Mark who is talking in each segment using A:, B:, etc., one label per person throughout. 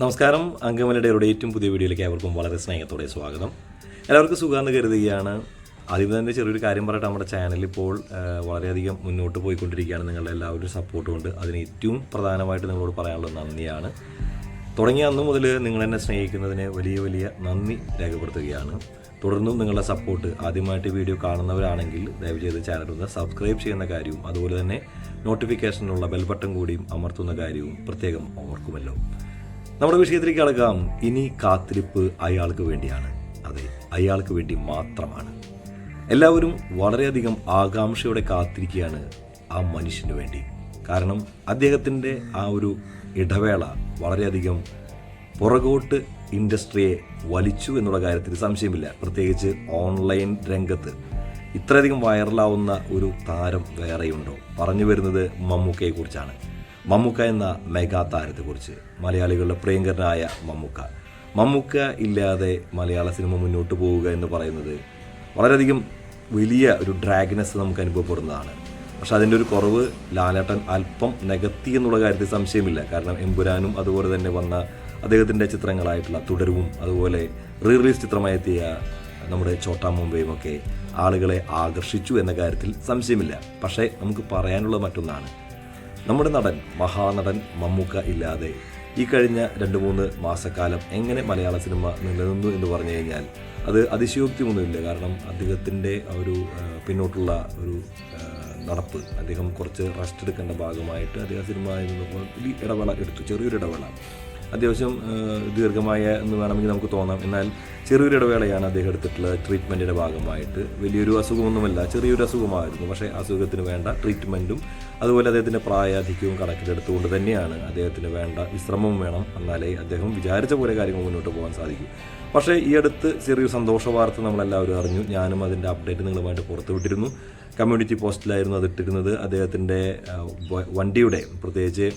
A: നമസ്കാരം. അങ്കമലയുടെ ഏറ്റവും പുതിയ വീഡിയോയിലേക്ക് അവർക്കും വളരെ സ്നേഹത്തോടെ സ്വാഗതം. എല്ലാവർക്കും സുഖമെന്ന് കരുതുകയാണ്. ആദ്യം തന്നെ ചെറിയൊരു കാര്യം പറയട്ടെ. നമ്മുടെ ചാനൽ ഇപ്പോൾ വളരെയധികം മുന്നോട്ട് പോയിക്കൊണ്ടിരിക്കുകയാണ്. നിങ്ങളുടെ എല്ലാവരും സപ്പോർട്ട് കൊണ്ട് അതിന് ഏറ്റവും പ്രധാനമായിട്ട് നിങ്ങളോട് പറയാനുള്ള നന്ദിയാണ്. തുടങ്ങിയ അന്ന് മുതൽ നിങ്ങൾ എന്നെ സ്നേഹിക്കുന്നതിന് വലിയ വലിയ നന്ദി രേഖപ്പെടുത്തുകയാണ്. തുടർന്നും നിങ്ങളുടെ സപ്പോർട്ട് ആദ്യമായിട്ട് വീഡിയോ കാണുന്നവരാണെങ്കിൽ ദയവ് ചെയ്ത് ചാനൽ ഒന്ന് സബ്സ്ക്രൈബ് ചെയ്യുന്ന കാര്യവും അതുപോലെ തന്നെ നോട്ടിഫിക്കേഷനുള്ള ബെൽ ബട്ടൺ കൂടിയും അമർത്തുന്ന കാര്യവും പ്രത്യേകം ഓർക്കുമല്ലോ. നമ്മുടെ വിഷയത്തിലേക്ക് കടക്കാം. ഇനി കാത്തിരിപ്പ് അയാൾക്ക് വേണ്ടിയാണ്. അതെ അയാൾക്ക് വേണ്ടി മാത്രമാണ്. എല്ലാവരും വളരെയധികം ആകാംക്ഷയോടെ കാത്തിരിക്കുകയാണ് ആ മനുഷ്യന് വേണ്ടി. കാരണം അദ്ദേഹത്തിന്റെ ആ ഒരു ഇടവേള വളരെയധികം പുറകോട്ട് ഇൻഡസ്ട്രിയെ വലിച്ചു എന്നുള്ള കാര്യത്തിൽ സംശയമില്ല. പ്രത്യേകിച്ച് ഓൺലൈൻ രംഗത്ത് ഇത്രയധികം വൈറലാവുന്ന ഒരു താരം വേറെയുണ്ടോ? പറഞ്ഞു വരുന്നത് മമ്മൂക്കയെ കുറിച്ചാണ് മമ്മൂക്ക എന്ന മെഗാ താരത്തെക്കുറിച്ച് മലയാളികളുടെ പ്രിയങ്കരനായ മമ്മൂക്ക. മമ്മൂക്ക ഇല്ലാതെ മലയാള സിനിമ മുന്നോട്ട് പോവുക എന്ന് പറയുന്നത് വളരെയധികം വലിയ ഒരു ഡ്രാഗിനെസ് നമുക്ക് അനുഭവപ്പെടുന്നതാണ്. പക്ഷെ അതിന്റെ ഒരു കുറവ് ലാലേട്ടൻ അല്പം നികത്തി എന്നുള്ള കാര്യത്തിൽ സംശയമില്ല. കാരണം എമ്പുരാനും അതുപോലെ തന്നെ വന്ന അദ്ദേഹത്തിന്റെ ചിത്രങ്ങളായിട്ടുള്ള തുടരവും അതുപോലെ റീ റിലീസ് ചിത്രമായി എത്തിയ നമ്മുടെ ചോട്ടാ മുംബൈയും ഒക്കെ ആളുകളെ ആകർഷിച്ചു എന്ന കാര്യത്തിൽ സംശയമില്ല. പക്ഷേ നമുക്ക് പറയാനുള്ളത് മറ്റൊന്നാണ്. നമ്മുടെ നടൻ മഹാനടൻ മമ്മൂക്ക ഇല്ലാതെ ഈ കഴിഞ്ഞ രണ്ട് മൂന്ന് മാസക്കാലം എങ്ങനെ മലയാള സിനിമ നിലനിന്നു എന്ന് പറഞ്ഞു കഴിഞ്ഞാൽ അത് അതിശയോക്തിയൊന്നുമില്ല. കാരണം അദ്ദേഹത്തിന്റെ ഒരു പിന്നോട്ടുള്ള ഒരു നടപ്പ് അദ്ദേഹം കുറച്ച് റെസ്റ്റ് എടുക്കേണ്ട ഭാഗമായിട്ട് അദ്ദേഹം സിനിമയിൽ നിന്ന് ഇടവേള എടുത്തു. ചെറിയൊരു ഇടവേള അത്യാവശ്യം ദീർഘമായ എന്ന് വേണമെങ്കിൽ നമുക്ക് തോന്നാം. എന്നാൽ ചെറിയൊരു ഇടവേളയാണ് അദ്ദേഹം എടുത്തിട്ടുള്ള ട്രീറ്റ്മെന്റിന്റെ ഭാഗമായിട്ട്. വലിയൊരു അസുഖമൊന്നുമല്ല ചെറിയൊരു അസുഖമായിരുന്നു. പക്ഷേ അസുഖത്തിന് വേണ്ട ട്രീറ്റ്മെന്റും അതുപോലെ അദ്ദേഹത്തിന്റെ പ്രായാധിക്യവും കണക്കിലെടുത്തുകൊണ്ട് തന്നെയാണ് അദ്ദേഹത്തിന് വേണ്ട വിശ്രമം വേണം. എന്നാലേ അദ്ദേഹം വിചാരിച്ച പോലെ കാര്യങ്ങൾ മുന്നോട്ട് പോകാൻ സാധിക്കും. പക്ഷേ ഈ അടുത്ത് ചെറിയൊരു സന്തോഷ വാർത്ത നമ്മളെല്ലാവരും അറിഞ്ഞു. ഞാനും അതിന്റെ അപ്ഡേറ്റ് നിങ്ങളുമായിട്ട് പുറത്തുവിട്ടിരുന്നു. കമ്മ്യൂണിറ്റി പോസ്റ്റിലായിരുന്നു അത് ഇട്ടിരുന്നത് അദ്ദേഹത്തിന്റെ വണ്ടിയുടെ പ്രത്യേകിച്ച്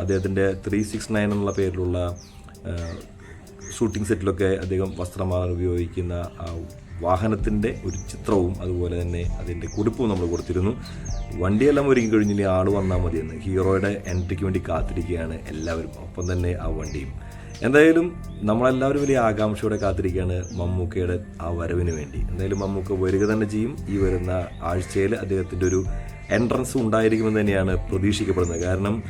A: അദ്ദേഹത്തിന്റെ ത്രീ സിക്സ് നയൻ എന്നുള്ള പേരിലുള്ള ഷൂട്ടിംഗ് സെറ്റിലൊക്കെ അദ്ദേഹം വസ്ത്രമാകാൻ ഉപയോഗിക്കുന്ന ആ വാഹനത്തിന്റെ ഒരു ചിത്രവും അതുപോലെ തന്നെ അതിന്റെ കുടിപ്പും നമ്മൾ കൊടുത്തിരുന്നു. വണ്ടിയെല്ലാം ഒരുങ്ങി കഴിഞ്ഞ് ഇനി ആൾ വന്നാൽ മതിയെന്ന്. ഹീറോയുടെ എൻട്രിക്ക് വേണ്ടി കാത്തിരിക്കുകയാണ് എല്ലാവരും. ഒപ്പം തന്നെ ആ വണ്ടിയും. എന്തായാലും നമ്മളെല്ലാവരും വലിയ ആകാംക്ഷയോടെ കാത്തിരിക്കുകയാണ് മമ്മൂക്കയുടെ ആ വരവിന് വേണ്ടി. എന്തായാലും മമ്മൂക്ക വരിക തന്നെ ചെയ്യും. ഈ വരുന്ന ആഴ്ചയിൽ അദ്ദേഹത്തിന്റെ ഒരു എൻട്രൻസ് ഉണ്ടായിരിക്കുമെന്ന് തന്നെയാണ് പ്രതീക്ഷിക്കപ്പെടുന്നത്. കാരണം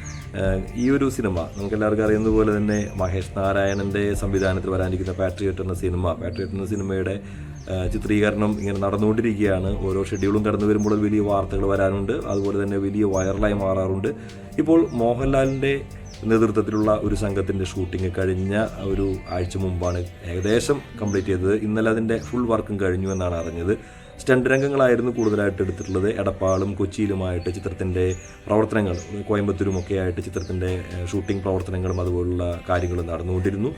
A: ഈ ഒരു സിനിമ നമുക്ക് എല്ലാവർക്കും അറിയുന്നത് പോലെ തന്നെ മഹേഷ് നാരായണന്റെ സംവിധാനത്തിൽ വരാനിരിക്കുന്ന പാട്രിയറ്റ് എന്ന സിനിമ. പാട്രിയറ്റ് എന്ന സിനിമയുടെ ചിത്രീകരണം ഇങ്ങനെ നടന്നുകൊണ്ടിരിക്കുകയാണ്. ഓരോ ഷെഡ്യൂളും കടന്നു വരുമ്പോൾ വലിയ വാർത്തകൾ വരാനുണ്ട്. അതുപോലെ തന്നെ വലിയ വൈറലായി മാറാറുണ്ട്. ഇപ്പോൾ മോഹൻലാലിന്റെ നേതൃത്വത്തിലുള്ള ഒരു സംഘത്തിന്റെ ഷൂട്ടിംഗ് കഴിഞ്ഞ ഒരു ആഴ്ച മുമ്പാണ് ഏകദേശം കംപ്ലീറ്റ് ചെയ്തത്. ഇന്നലെ അതിന്റെ ഫുൾ വർക്കും കഴിഞ്ഞു എന്നാണ് അറിഞ്ഞത്. സ്റ്റണ്ട് രംഗങ്ങളായിരുന്നു കൂടുതലായിട്ട് എടുത്തിട്ടുള്ളത്. എടപ്പാളും കൊച്ചിയിലുമായിട്ട് ചിത്രത്തിന്റെ പ്രവർത്തനങ്ങൾ കോയമ്പത്തൂരുമൊക്കെ ആയിട്ട് ചിത്രത്തിന്റെ ഷൂട്ടിംഗ് പ്രവർത്തനങ്ങളും അതുപോലുള്ള കാര്യങ്ങളും നടന്നുകൊണ്ടിരുന്നു.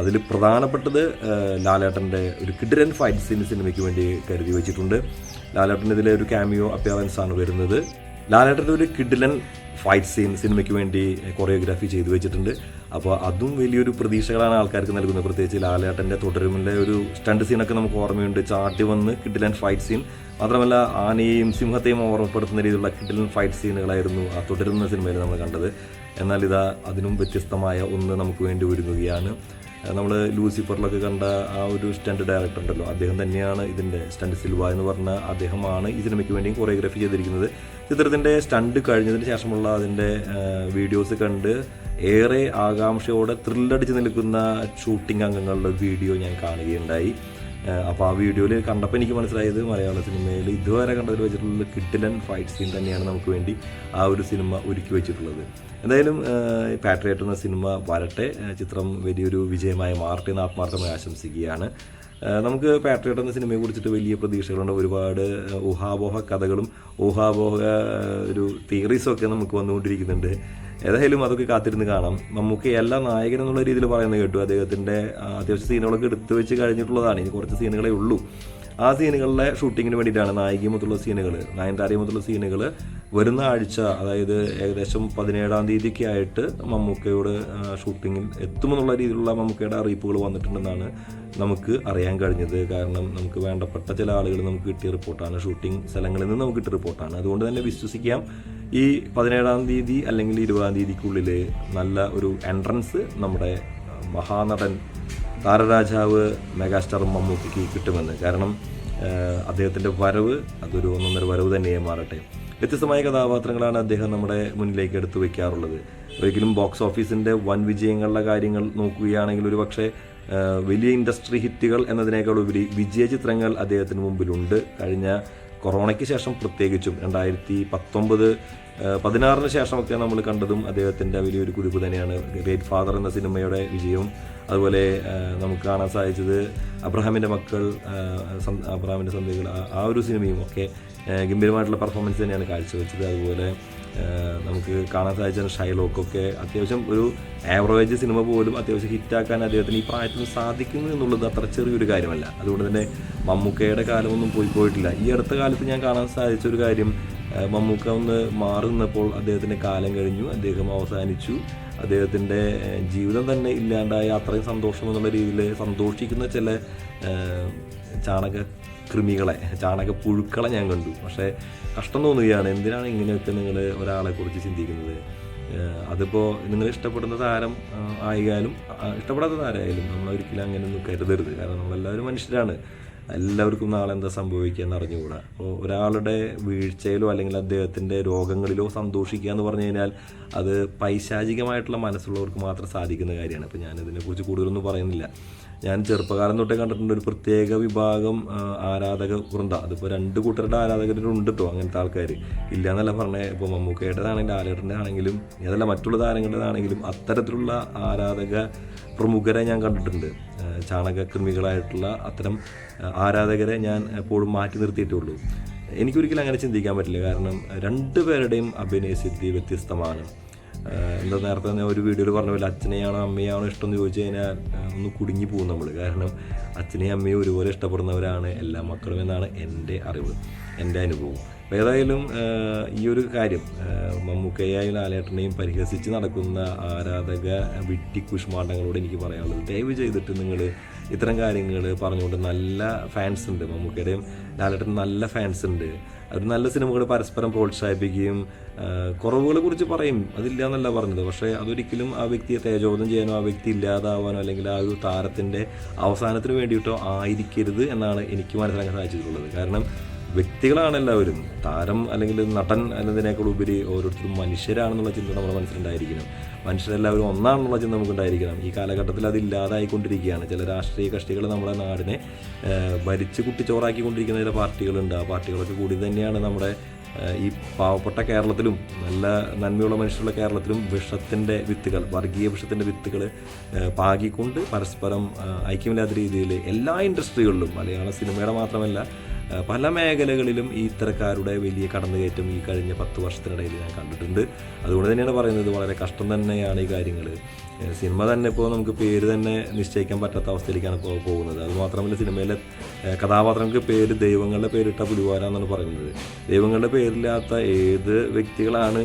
A: അതിൽ പ്രധാനപ്പെട്ടത് ലാലേട്ടന്റെ ഒരു കിഡിരൻ ഫൈറ്റ് സീൻ സിനിമയ്ക്ക് വേണ്ടി കരുതി വെച്ചിട്ടുണ്ട്. ലാലേട്ടന്റെ ഇതിലെ ഒരു ക്യാമിയോ അപ്പിയറൻസ് ആണ് വരുന്നത്. ലാലേട്ടന്റെ ഒരു കിഡിലൻ ഫൈറ്റ് സീൻ സിനിമയ്ക്ക് വേണ്ടി കൊറിയോഗ്രാഫി ചെയ്തു വെച്ചിട്ടുണ്ട്. അപ്പോൾ അതും വലിയൊരു പ്രതീക്ഷകളാണ് ആൾക്കാർക്ക് നൽകുന്നത്. പ്രത്യേകിച്ച് ലാലേട്ടന്റെ തുടരുമിന്റെ ഒരു സ്റ്റണ്ട് സീനൊക്കെ നമുക്ക് ഓർമ്മയുണ്ട്. ചാട്ടി വന്ന് കിഡിലൻ ഫൈറ്റ് സീൻ. മാത്രമല്ല ആനയെയും സിംഹത്തെയും ഓർമ്മപ്പെടുത്തുന്ന രീതിയിലുള്ള കിഡിലൻ ഫൈറ്റ് സീനുകളായിരുന്നു ആ തുടരുന്ന സിനിമയിൽ നമ്മൾ കണ്ടത്. എന്നാൽ ഇതാ അതിനും വ്യത്യസ്തമായ ഒന്ന് നമുക്ക് വേണ്ടി ഒരുങ്ങുകയാണ്. നമ്മൾ ലൂസിഫറിലൊക്കെ കണ്ട ആ ഒരു സ്റ്റണ്ട് ഡയറക്ടർ ഉണ്ടല്ലോ. അദ്ദേഹം തന്നെയാണ് ഇതിന്റെ സ്റ്റണ്ട് സിൽവ എന്ന് പറഞ്ഞ അദ്ദേഹമാണ് ഈ സിനിമയ്ക്ക് വേണ്ടി കൊറിയോഗ്രാഫി ചെയ്തിരിക്കുന്നത്. ചിത്രത്തിന്റെ സ്റ്റണ്ട് കഴിഞ്ഞതിന് ശേഷമുള്ള അതിന്റെ വീഡിയോസ് കണ്ട് ഏറെ ആകാംക്ഷയോടെ ത്രില്ലടിച്ച് നിൽക്കുന്ന ഷൂട്ടിംഗ് അംഗങ്ങളുടെ വീഡിയോ ഞാൻ കാണുകയുണ്ടായി. അപ്പോൾ ആ വീഡിയോയിൽ കണ്ടപ്പോൾ എനിക്ക് മനസ്സിലായത് മലയാള സിനിമയിൽ ഇതുവരെ കണ്ടതിൽ വെച്ചിട്ടുള്ള കിട്ടിലൻ ഫൈറ്റ് സീൻ തന്നെയാണ് നമുക്ക് വേണ്ടി ആ ഒരു സിനിമ ഒരുക്കി വെച്ചിട്ടുള്ളത്. എന്തായാലും പാട്രിയറ്റ് എന്ന സിനിമ വരട്ടെ. ചിത്രം വലിയൊരു വിജയമായി മാറട്ടെ എന്ന് ആത്മാർത്ഥമായി ആശംസിക്കുകയാണ്. നമുക്ക് പാട്രിയറ്റ് എന്ന സിനിമയെ കുറിച്ചിട്ട് വലിയ പ്രതീക്ഷകളുണ്ട്. ഒരുപാട് ഊഹാബോഹ കഥകളും ഊഹാപോഹ ഒരു തിയറീസും ഒക്കെ നമുക്ക് വന്നുകൊണ്ടിരിക്കുന്നുണ്ട്. ഏതായാലും അതൊക്കെ കാത്തിരുന്ന് കാണാം. മമ്മൂക്ക എല്ലാ നായകൻ എന്നുള്ള രീതിയിൽ പറയുന്നത് കേട്ടു. അദ്ദേഹത്തിന്റെ അത്യാവശ്യം സീനുകളൊക്കെ എടുത്തു വെച്ച് കഴിഞ്ഞിട്ടുള്ളതാണ്. ഇനി കുറച്ച് സീനുകളേ ഉള്ളൂ. ആ സീനുകളിലെ ഷൂട്ടിങ്ങിന് വേണ്ടിയിട്ടാണ് നായികയുമൊത്തുള്ള സീനുകൾ നയൻതാരയുമൊത്തുള്ള സീനുകൾ വരുന്ന ആഴ്ച അതായത് ഏകദേശം പതിനേഴാം തീയതിക്ക് ആയിട്ട് മമ്മൂക്കയോട് ഷൂട്ടിങ്ങിൽ എത്തുമെന്നുള്ള രീതിയിലുള്ള മമ്മൂക്കയുടെ അറിയിപ്പുകൾ വന്നിട്ടുണ്ടെന്നാണ് നമുക്ക് അറിയാൻ കഴിഞ്ഞത്. കാരണം നമുക്ക് വേണ്ടപ്പെട്ട ചില ആളുകൾ നമുക്ക് കിട്ടിയ റിപ്പോർട്ടാണ് ഷൂട്ടിംഗ് സ്ഥലങ്ങളിൽ നിന്ന് നമുക്ക് കിട്ടിയ റിപ്പോർട്ടാണ്. അതുകൊണ്ട് തന്നെ വിശ്വസിക്കാം ഈ പതിനേഴാം തീയതി അല്ലെങ്കിൽ ഇരുപതാം തീയതിക്കുള്ളിൽ നല്ല ഒരു എൻട്രൻസ് നമ്മുടെ മഹാനടൻ താരരാജാവ് മെഗാസ്റ്റാർ മമ്മൂട്ടിക്ക് കിട്ടുമെന്ന്. കാരണം അദ്ദേഹത്തിന്റെ വരവ് അതൊരു ഒന്നൊന്നര വരവ് തന്നെയേ മാറട്ടെ. വ്യത്യസ്തമായ കഥാപാത്രങ്ങളാണ് അദ്ദേഹം നമ്മുടെ മുന്നിലേക്ക് എടുത്തു വെക്കാറുള്ളത്. ഒരിക്കലും ബോക്സ് ഓഫീസിന്റെ വൻ വിജയങ്ങളുടെ കാര്യങ്ങൾ നോക്കുകയാണെങ്കിൽ ഒരു പക്ഷേ വലിയ ഇൻഡസ്ട്രി ഹിറ്റുകൾ എന്നതിനേക്കാൾ ഉപരി വിജയ ചിത്രങ്ങൾ അദ്ദേഹത്തിന് മുമ്പിലുണ്ട്. കഴിഞ്ഞ കൊറോണയ്ക്ക് ശേഷം പ്രത്യേകിച്ചും രണ്ടായിരത്തി പത്തൊമ്പത് പതിനാറിന് ശേഷമൊക്കെ നമ്മൾ കണ്ടതും അദ്ദേഹത്തിന്റെ വലിയൊരു കുതിപ്പ് തന്നെയാണ്. ഗ്രേറ്റ് ഫാദർ എന്ന സിനിമയുടെ വിജയവും അതുപോലെ നമുക്ക് കാണാൻ സാധിച്ചത് അബ്രഹാമിന്റെ മക്കൾ അബ്രഹാമിന്റെ സന്ധികൾ ആ- ഒരു സിനിമയും ഒക്കെ ഗംഭീരമായിട്ടുള്ള പെർഫോമൻസ് തന്നെയാണ് കാഴ്ചവെച്ചത്. അതുപോലെ നമുക്ക് കാണാൻ സാധിച്ച ഷൈലോക്കൊക്കെ അത്യാവശ്യം ഒരു ആവറേജ് സിനിമ പോലും അത്യാവശ്യം ഹിറ്റാക്കാൻ അദ്ദേഹത്തിന് ഈ പ്രായത്തിന് സാധിക്കുന്നു എന്നുള്ളത് അത്ര ചെറിയൊരു കാര്യമല്ല. അതുകൊണ്ട് തന്നെ മമ്മൂക്കയുടെ കാലമൊന്നും പോയി പോയിട്ടില്ല. ഈ അടുത്ത കാലത്ത് ഞാൻ കാണാൻ സാധിച്ച ഒരു കാര്യം മമ്മൂക്ക ഒന്ന് മാറുന്നപ്പോൾ അദ്ദേഹത്തിന്റെ കാലം കഴിഞ്ഞു അദ്ദേഹം അവസാനിച്ചു. അദ്ദേഹത്തിന്റെ ജീവിതം തന്നെ ഇല്ലാണ്ടായ അത്രയും സന്തോഷം എന്നുള്ള രീതിയിൽ സന്തോഷിക്കുന്ന ചില ചാണക കൃമികളെ ചാണക പുഴുക്കളെ ഞാൻ കണ്ടു. പക്ഷേ കഷ്ടം തോന്നുകയാണ് എന്തിനാണ് ഇങ്ങനെയൊക്കെ നിങ്ങൾ ഒരാളെ കുറിച്ച് ചിന്തിക്കുന്നത്? അതിപ്പോൾ നിങ്ങൾ ഇഷ്ടപ്പെടുന്ന താരം ആയാലും ഇഷ്ടപ്പെടാത്ത താരമായാലും നമ്മൾ ഒരിക്കലും അങ്ങനെയൊന്നും കരുതരുത്. കാരണം നമ്മളെല്ലാവരും മനുഷ്യരാണ്. എല്ലാവർക്കും നാളെ എന്താ സംഭവിക്കുക എന്ന് അറിഞ്ഞുകൂടാ. അപ്പോൾ ഒരാളുടെ വീഴ്ചയിലോ അല്ലെങ്കിൽ അദ്ദേഹത്തിന്റെ രോഗങ്ങളിലോ സന്തോഷിക്കുക എന്ന് പറഞ്ഞു കഴിഞ്ഞാൽ അത് പൈശാചികമായിട്ടുള്ള മനസ്സുള്ളവർക്ക് മാത്രം സാധിക്കുന്ന കാര്യമാണ്. അപ്പോൾ ഞാനിതിനെക്കുറിച്ച് കൂടുതലൊന്നും പറയുന്നില്ല. ഞാൻ ചെറുപ്പകാലം തൊട്ടേ കണ്ടിട്ടുണ്ട് ഒരു പ്രത്യേക വിഭാഗം ആരാധക വൃന്ദ. അതിപ്പോൾ രണ്ട് കൂട്ടരുടെ ആരാധകരുണ്ട് കേട്ടോ അങ്ങനത്തെ ആൾക്കാർ ഇല്ല എന്നല്ല പറഞ്ഞേ ഇപ്പോൾ മമ്മൂക്കയുടേതാണെങ്കിലും ആലേട്ടന്റെ ആണെങ്കിലും ഏതല്ല മറ്റുള്ള താരങ്ങളുടേതാണെങ്കിലും അത്തരത്തിലുള്ള ആരാധക പ്രമുഖരെ ഞാൻ കണ്ടിട്ടുണ്ട്. ചാണക കൃമികളായിട്ടുള്ള അത്തരം ആരാധകരെ ഞാൻ എപ്പോഴും മാറ്റി നിർത്തിയിട്ടുള്ളൂ എനിക്കൊരിക്കലും അങ്ങനെ ചിന്തിക്കാൻ പറ്റില്ല. കാരണം രണ്ടുപേരുടെയും അഭിനയസിദ്ധി വ്യത്യസ്തമാണ്. ആ, എന്താ നേരത്തെ തന്നെ ഒരു വീഡിയോയിൽ പറഞ്ഞ പോലെ അച്ഛനെയാണോ അമ്മയാണോ ഇഷ്ടം എന്ന് ചോദിച്ചു കഴിഞ്ഞാൽ ഒന്ന് കുടുങ്ങി പോകും നമ്മൾ കാരണം അച്ഛനെയും അമ്മയും ഒരുപോലെ ഇഷ്ടപ്പെടുന്നവരാണ് എല്ലാ മക്കളും എന്നാണ് എന്റെ അറിവ് എന്റെ അനുഭവം. ഏതായാലും ഈ ഒരു കാര്യം മമ്മൂക്കയായും ലാലേട്ടനെയും പരിഹസിച്ച് നടക്കുന്ന ആരാധക വിട്ടി കുഷ്മാണ്ടങ്ങളോട് എനിക്ക് പറയാനുള്ളത് ദയവ് ചെയ്തിട്ട് നിങ്ങൾ ഇത്തരം കാര്യങ്ങൾ പറഞ്ഞുകൊണ്ട് നല്ല ഫാൻസ് ഉണ്ട് മമ്മൂക്കയുടെയും ലാലേട്ടൻ നല്ല ഫാൻസ് ഉണ്ട്. അവർ നല്ല സിനിമകൾ പരസ്പരം പ്രോത്സാഹിപ്പിക്കുകയും കുറവുകളെ കുറിച്ച് പറയും. അതില്ല എന്നല്ല പറഞ്ഞത്. പക്ഷേ അതൊരിക്കലും ആ വ്യക്തിയെ തേജോധം ചെയ്യാനോ ആ വ്യക്തി ഇല്ലാതാവാനോ അല്ലെങ്കിൽ ആ ഒരു താരത്തിന്റെ അവസാനത്തിന് വേണ്ടിയിട്ടോ ആയിരിക്കരുത് എന്നാണ് എനിക്ക് മനസ്സിലാക്കാൻ സാധിച്ചിട്ടുള്ളത്. കാരണം വ്യക്തികളാണ് എല്ലാവരും. താരം അല്ലെങ്കിൽ നടൻ എന്നതിനേക്കാൾ ഉപരി ഓരോരുത്തരും മനുഷ്യരാണെന്നുള്ള ചിന്ത നമ്മുടെ മനസ്സിലുണ്ടായിരിക്കണം. മനുഷ്യരെല്ലാവരും ഒന്നാണെന്നുള്ള ചിന്ത നമുക്കുണ്ടായിരിക്കണം. ഈ കാലഘട്ടത്തിൽ അത് ഇല്ലാതായിക്കൊണ്ടിരിക്കുകയാണ് ചില രാഷ്ട്രീയ കക്ഷികൾ നമ്മുടെ നാടിനെ ഭരിച്ച് കുട്ടിച്ചോറാക്കിക്കൊണ്ടിരിക്കുന്ന ചില പാർട്ടികളുണ്ട്. ആ പാർട്ടികളൊക്കെ കൂടി തന്നെയാണ് നമ്മുടെ ഈ പാവപ്പെട്ട കേരളത്തിലും നല്ല നന്മയുള്ള മനുഷ്യരുള്ള കേരളത്തിലും വിഷത്തിന്റെ വിത്തുകൾ വർഗീയ വിഷത്തിന്റെ വിത്തുകൾ പാകിക്കൊണ്ട് പരസ്പരം ഐക്യമില്ലാത്ത രീതിയിൽ എല്ലാ ഇൻഡസ്ട്രികളിലും മലയാള സിനിമയുടെ മാത്രമല്ല പല മേഖലകളിലും ഈ ഇത്തരക്കാരുടെ വലിയ കടന്നുകയറ്റം ഈ കഴിഞ്ഞ പത്ത് വർഷത്തിനിടയിൽ ഞാൻ കണ്ടിട്ടുണ്ട്. അതുകൊണ്ട് തന്നെയാണ് പറയുന്നത് വളരെ കഷ്ടം തന്നെയാണ് ഈ കാര്യങ്ങൾ. സിനിമ തന്നെ ഇപ്പോൾ നമുക്ക് പേര് തന്നെ നിശ്ചയിക്കാൻ പറ്റാത്ത അവസ്ഥയിലേക്കാണ് ഇപ്പോൾ പോകുന്നത്. അതുമാത്രമല്ല സിനിമയിലെ കഥാപാത്രങ്ങൾക്ക് പേര് ദൈവങ്ങളുടെ പേരിട്ട പുലിവാര എന്നാണ് പറയുന്നത്. ദൈവങ്ങളുടെ പേരില്ലാത്ത ഏത് വ്യക്തികളാണ്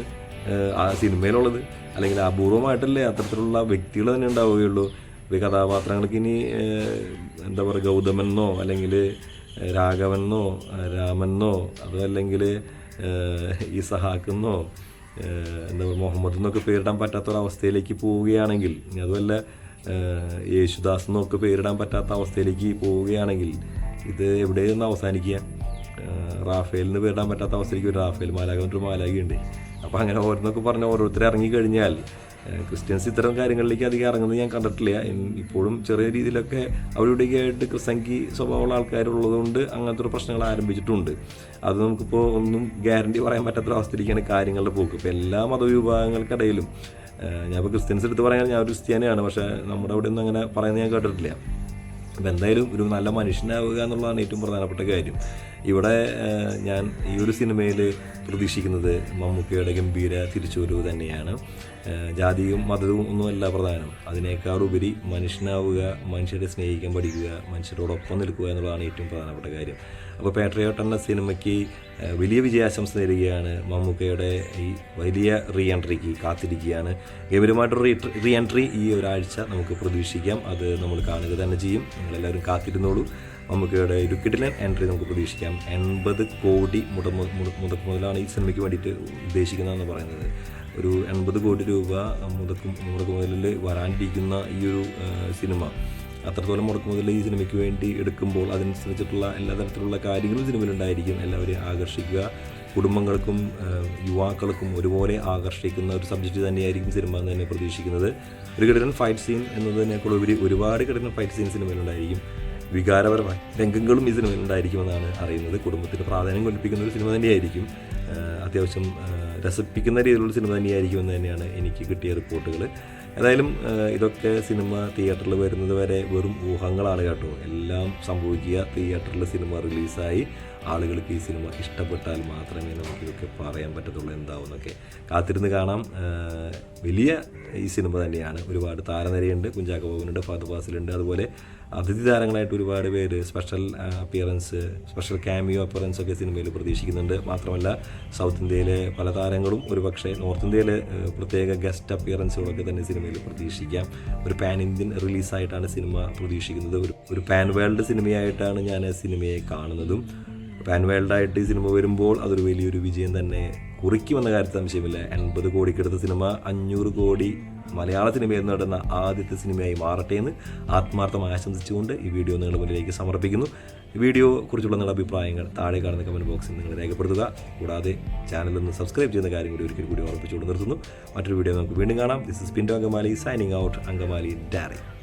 A: ആ സിനിമയിലുള്ളത്? അല്ലെങ്കിൽ അപൂർവമായിട്ടല്ലേ അത്തരത്തിലുള്ള വ്യക്തികൾ തന്നെ ഉണ്ടാവുകയുള്ളൂ? കഥാപാത്രങ്ങൾക്ക് ഇനി എന്താ പറയുക ഗൗതമെന്നോ അല്ലെങ്കിൽ രാഘവനെന്നോ രാമനെന്നോ അതോ അല്ലെങ്കിൽ ഈ സഹാക്കെന്നോ എന്താ മുഹമ്മദ് എന്നൊക്കെ പേരിടാൻ പറ്റാത്തൊരവസ്ഥയിലേക്ക് പോവുകയാണെങ്കിൽ അതുമല്ല യേശുദാസ് എന്നൊക്കെ പേരിടാൻ പറ്റാത്ത അവസ്ഥയിലേക്ക് പോവുകയാണെങ്കിൽ ഇത് എവിടെയെന്ന് അവസാനിക്കുക? റാഫേലിന് പേരിടാൻ പറ്റാത്ത അവസ്ഥയിലേക്ക് ഒരു റാഫേൽ മാലാഖ ഒരു മാലാഖയുണ്ട്. അപ്പോൾ അങ്ങനെ ഓരോന്നൊക്കെ പറഞ്ഞ് ഓരോരുത്തർ ഇറങ്ങിക്കഴിഞ്ഞാൽ ഏഹ് ക്രിസ്ത്യൻസ് ഇത്തരം കാര്യങ്ങളിലേക്ക് അധികം ഇറങ്ങുന്നത് ഞാൻ കണ്ടിട്ടില്ല. ഇപ്പോഴും ചെറിയ രീതിയിലൊക്കെ അവിടെയൊക്കെ ആയിട്ട് ക്രിസംഖി സ്വഭാവമുള്ള ആൾക്കാരുള്ളതുകൊണ്ട് അങ്ങനത്തെ ഒരു പ്രശ്നങ്ങൾ ആരംഭിച്ചിട്ടുണ്ട്. അത് നമുക്കിപ്പോൾ ഒന്നും ഗ്യാരണ്ടി പറയാൻ പറ്റാത്തൊരവസ്ഥയിലേക്കാണ് കാര്യങ്ങളുടെ പോക്ക്. ഇപ്പോൾ എല്ലാ മതവിഭാഗങ്ങൾക്കിടയിലും ഞാനിപ്പോൾ ക്രിസ്ത്യൻസ് എടുത്ത് പറയാൻ ഞാൻ ഒരു ക്രിസ്ത്യാനിയാണ് പക്ഷേ നമ്മുടെ അവിടെ ഒന്നും അങ്ങനെ പറയുന്നത് ഞാൻ കേട്ടിട്ടില്ല. അപ്പം എന്തായാലും ഒരു നല്ല മനുഷ്യനാവുക എന്നുള്ളതാണ് ഏറ്റവും പ്രധാനപ്പെട്ട കാര്യം. ഇവിടെ ഞാൻ ഈ ഒരു സിനിമയിൽ പ്രതീക്ഷിക്കുന്നത് മമ്മൂക്കയുടെ ഗംഭീര തിരിച്ചുവരവ് തന്നെയാണ്. ജാതിയും മതവും ഒന്നുമല്ല പ്രധാനം. അതിനേക്കാളുപരി മനുഷ്യനാവുക മനുഷ്യരെ സ്നേഹിക്കാൻ പഠിക്കുക മനുഷ്യരോടൊപ്പം നിൽക്കുക എന്നുള്ളതാണ് ഏറ്റവും പ്രധാനപ്പെട്ട കാര്യം. അപ്പോൾ പാട്രിയോട്ട് എന്ന സിനിമയ്ക്ക് വലിയ വിജയാശംസ നേരുകയാണ് മമ്മൂക്കയുടെ ഈ വലിയ റീ എൻട്രിക്ക് കാത്തിരിക്കുകയാണ്. ഗംഭീരമായിട്ടൊരു റീ റീ എൻട്രി ഈ ഒരാഴ്ച നമുക്ക് പ്രതീക്ഷിക്കാം. അത് നമ്മൾ കാണുക തന്നെ ചെയ്യും. നിങ്ങളെല്ലാവരും കാത്തിരുന്നോളൂ. മമ്മൂക്കയുടെ ഒരു കിടിലൻ എൻട്രി നമുക്ക് പ്രതീക്ഷിക്കാം. എൺപത് കോടി മുട മുതക്ക് മുതലാണ് ഈ സിനിമയ്ക്ക് വേണ്ടിയിട്ട് ഉദ്ദേശിക്കുന്നതെന്ന് പറയുന്നത്. ഒരു എൺപത് കോടി രൂപ മുതക്കും മുടക്ക് മുതലിൽ വരാനിരിക്കുന്ന ഈ ഒരു സിനിമ. അത്രത്തോളം മുടക്കം മുതൽ ഈ സിനിമയ്ക്ക് വേണ്ടി എടുക്കുമ്പോൾ അതനുസരിച്ചിട്ടുള്ള എല്ലാ തരത്തിലുള്ള കാര്യങ്ങളും സിനിമയിലുണ്ടായിരിക്കും എല്ലാവരെയും ആകർഷിക്കുക. കുടുംബങ്ങൾക്കും യുവാക്കൾക്കും ഒരുപോലെ ആകർഷിക്കുന്ന ഒരു സബ്ജക്റ്റ് തന്നെയായിരിക്കും സിനിമ എന്ന് തന്നെ പ്രതീക്ഷിക്കുന്നത്. ഒരു കിടലൻ ഫൈറ്റ് സീൻ എന്നതിനേക്കാൾ ഉപരി ഒരുപാട് കിടലൻ ഫൈറ്റ് സീൻ സിനിമയിലുണ്ടായിരിക്കും വികാരപരമായ രംഗങ്ങളും ഈ സിനിമയിൽ ഉണ്ടായിരിക്കുമെന്നാണ് അറിയുന്നത്. കുടുംബത്തിന് പ്രാധാന്യം കൽപ്പിക്കുന്ന ഒരു സിനിമ തന്നെയായിരിക്കും. അത്യാവശ്യം രസിപ്പിക്കുന്ന രീതിയിലുള്ള സിനിമ തന്നെയായിരിക്കും എന്ന് തന്നെയാണ് എനിക്ക് കിട്ടിയ റിപ്പോർട്ടുകൾ ഏതായാലും ഇതൊക്കെ സിനിമ തിയേറ്ററിൽ വരുന്നത് വരെ വെറും ഊഹങ്ങളാണ് കേട്ടോ. എല്ലാം സംഭവിക്കുക. തിയേറ്ററിൽ സിനിമ റിലീസായി. ആളുകൾക്ക് ഈ സിനിമ ഇഷ്ടപ്പെട്ടാൽ മാത്രമേ നമുക്ക് ഇതൊക്കെ പറയാൻ പറ്റത്തുള്ളൂ എന്താവുന്നൊക്കെ. കാത്തിരുന്ന് കാണാം. വലിയ ഈ സിനിമ തന്നെയാണ്. ഒരുപാട് താരനിരയുണ്ട്. കുഞ്ചാക്കോ ബോബനുണ്ട് ഫാദർ ഫാസിലുണ്ട്. അതുപോലെ അതിഥി താരങ്ങളായിട്ട് ഒരുപാട് പേര് special appearance special cameo appearance ഒക്കെ സിനിമയിൽ പ്രതീക്ഷിക്കുന്നുണ്ട്. മാത്രമല്ല സൗത്ത് ഇന്ത്യയിലെ പല താരങ്ങളും ഒരുപക്ഷെ നോർത്ത് ഇന്ത്യയിലെ പ്രത്യേക ഗസ്റ്റ് അപ്പിയറൻസുകളൊക്കെ തന്നെ സിനിമയിൽ പ്രതീക്ഷിക്കാം. ഒരു പാൻ ഇന്ത്യൻ റിലീസായിട്ടാണ് സിനിമ പ്രതീക്ഷിക്കുന്നത്. ഒരു ഒരു പാൻ വേൾഡ് സിനിമയായിട്ടാണ് ഞാൻ സിനിമയെ കാണുന്നതും. പാൻ വേൾഡായിട്ട് ഈ സിനിമ വരുമ്പോൾ അതൊരു വലിയൊരു വിജയം തന്നെ കുറിക്കുമെന്ന കാര്യത്തിൽ സംശയമില്ല. എൺപത് കോടിക്കെടുത്ത സിനിമ അഞ്ഞൂറ് കോടി മലയാള സിനിമയിൽ നടന്ന ആദ്യത്തെ സിനിമയായി മാറട്ടെ എന്ന് ആത്മാർത്ഥമായി ആശംസിച്ചുകൊണ്ട് ഈ വീഡിയോ നിങ്ങളുടെ മുന്നിലേക്ക് സമർപ്പിക്കുന്നു. വീഡിയോ കുറിച്ചുള്ള നിങ്ങളുടെ അഭിപ്രായങ്ങൾ താഴെ കാണുന്ന കമന്റ് ബോക്സിൽ നിങ്ങൾ രേഖപ്പെടുത്തുക. കൂടാതെ ചാനൽ ഒന്ന് സബ്സ്ക്രൈബ് ചെയ്യുന്ന കാര്യം കൂടി ഒരിക്കൽ കൂടി ഉറപ്പിച്ചുകൊണ്ട് നിർത്തുന്നു. മറ്റൊരു വീഡിയോ നമുക്ക് വീണ്ടും കാണാം. This is പിൻഡോ Angamaly signing out Angamaly diary.